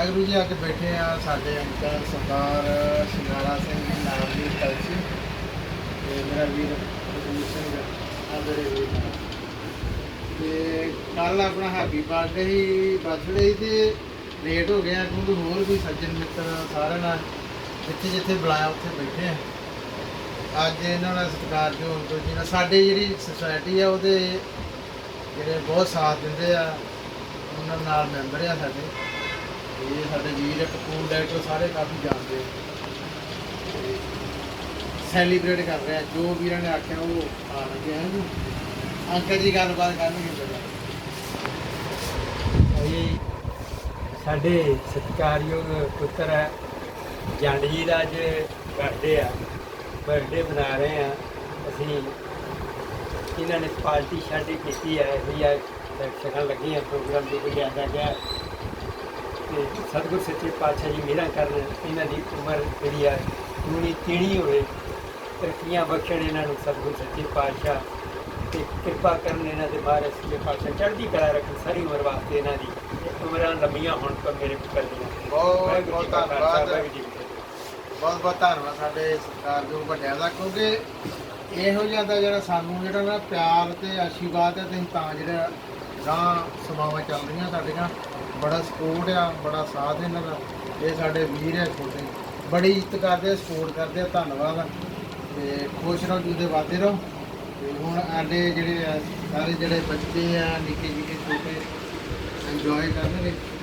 ਵਾਹਿਗੁਰੂ ਜੀ, ਅੱਜ ਬੈਠੇ ਆ ਸਾਡੇ ਅੰਕਲ ਸਰਦਾਰ ਸਿੰਘਾਲਾ ਸਿੰਘ ਜੀ ਨਾਮ ਦੀ ਕਲਸੀ ਤੇ ਮੇਰਾ ਵੀਰ ਰਜੀਤ ਸਿੰਘ ਆ ਮੇਰੇ ਵੀਰ ਤੇ ਕੱਲ ਆਪਣਾ ਹੈਪੀ ਬਰਥਡੇ ਹੀ ਬਰਥਡੇ ਤੇ ਲੇਟ ਹੋ ਗਿਆ ਕਿਉਂਕਿ ਹੋਰ ਵੀ ਸੱਜਣ ਮਿੱਤਰ ਸਾਰਿਆਂ ਨਾਲ ਜਿੱਥੇ ਜਿੱਥੇ ਬੁਲਾਇਆ, ਉੱਥੇ ਬੈਠੇ ਆ। ਅੱਜ ਇਹਨਾਂ ਦਾ ਸਤਿਕਾਰ ਜੋ ਅੰਕਲ ਜੀ ਨਾਲ ਸਾਡੇ ਜਿਹੜੀ ਸੁਸਾਇਟੀ ਆ, ਉਹਦੇ ਜਿਹੜੇ ਬਹੁਤ ਸਾਥ ਦਿੰਦੇ ਆ, ਉਹਨਾਂ ਨਾਲ ਮੈਂਬਰ ਆ ਸਾਡੇ। ਇਹ ਸਾਡੇ ਵੀਰ ਕਪੂਰ ਡਾਇਰੈਕਟਰ ਸਾਰੇ ਕਾਫੀ ਜਾਣਦੇ ਸੈਲੀਬ੍ਰੇਟ ਕਰ ਰਹੇ ਆ ਜੋ ਵੀਰਾਂ ਨੇ ਆਖਿਆ ਉਹ ਆ ਲੱਗੇ ਆ ਜੀ। ਅੰਕਲ ਜੀ ਗੱਲਬਾਤ ਕਰਨਗੇ ਪਹਿਲਾਂ ਸਾਡੇ ਸਤਿਕਾਰਯੋਗ ਪੁੱਤਰ ਹੈ। ਜੰਡ ਜੀ ਦਾ ਅੱਜ ਬਰਥਡੇ ਆ। ਬਰਥਡੇ ਮਨਾ ਰਹੇ ਆ। ਅਸੀਂ ਇਹਨਾਂ ਨੇ ਪਾਰਟੀ ਸ਼ਾਰਟੀ ਕੀਤੀ ਹੈ ਵੀ ਆ ਦਰਸ਼ਕਾਂ ਲੱਗੀਆਂ, ਪ੍ਰੋਗਰਾਮ ਦੀ ਵੀ ਲਿਆਦਾ ਗਿਆ। ਤੇ ਸਤਿਗੁਰ ਸੱਚੇ ਪਾਤਸ਼ਾਹ ਜੀ ਮੇਰਾ ਕਰਨ ਇਹਨਾਂ ਦੀ ਉਮਰ ਜਿਹੜੀ ਆ ਪੂਰੀ ਤੀਣੀ ਹੋਵੇ ਤਰੱਕੀਆਂ ਬਖਸ਼ਣ ਇਹਨਾਂ ਨੂੰ ਸਤਿਗੁਰ ਸੱਚੇ ਪਾਤਸ਼ਾਹ ਤੇ ਕਿਰਪਾ ਕਰਨ ਇਹਨਾਂ ਦੇ ਮਹਾਰਾਜ ਸੱਚੇ ਪਾਤਸ਼ਾਹ ਚੜ੍ਹਦੀ ਕਲਾ ਰੱਖਣ ਸਾਰੀ ਉਮਰ ਵਾਸਤੇ ਇਹਨਾਂ ਦੀ। ਉਮਰਾਂ ਲੰਮੀਆਂ ਹੋਣ ਤੋਂ ਮੇਰੇ ਪੁੱਤਰ ਦੀਆਂ ਬਹੁਤ ਬਹੁਤ ਜੀ ਧੰਨਵਾਦ। ਜੀ। ਬਹੁਤ ਬਹੁਤ ਧੰਨਵਾਦ ਸਾਡੇ ਸਤਿਕਾਰਯੋਗ ਵੱਡਿਆਂ ਦਾ ਕਿਉਂਕਿ ਇਹੋ ਜਿਹਾ ਦਾ ਜਿਹੜਾ ਸਾਨੂੰ ਜਿਹੜਾ ਨਾ ਪਿਆਰ ਤੇ ਆਸ਼ੀਰਵਾਦ ਹੈ ਤੇ ਤਾਂ ਜਿਹੜਾ ਗਾਂ ਸਮਾਵਾਂ ਚੱਲ ਰਹੀਆਂ ਸਾਡੀਆਂ। ਬੜਾ ਸਪੋਰਟ ਆ, ਬੜਾ ਸਾਥ ਇਹਨਾਂ ਦਾ। ਇਹ ਸਾਡੇ ਵੀਰ ਹੈ ਛੋਟੇ। ਬੜੀ ਇੱਜ਼ਤ ਕਰਦੇ ਸਪੋਰਟ ਕਰਦੇ ਆ, ਧੰਨਵਾਦ ਆ। ਤੇ ਖੁਸ਼ ਰਹੋ, ਜੁਦੇ ਵਾਦੇ ਰਹੋ। ਤੇ ਹੁਣ ਆਡੇ ਜਿਹੜੇ ਆ, ਸਾਰੇ ਜਿਹੜੇ ਬੱਚੇ ਆ ਨਿੱਕੇ ਨਿੱਕੇ ਛੋਟੇ ਇੰਜੋਏ ਕਰਨਗੇ। ਧੰਨਵਾਦ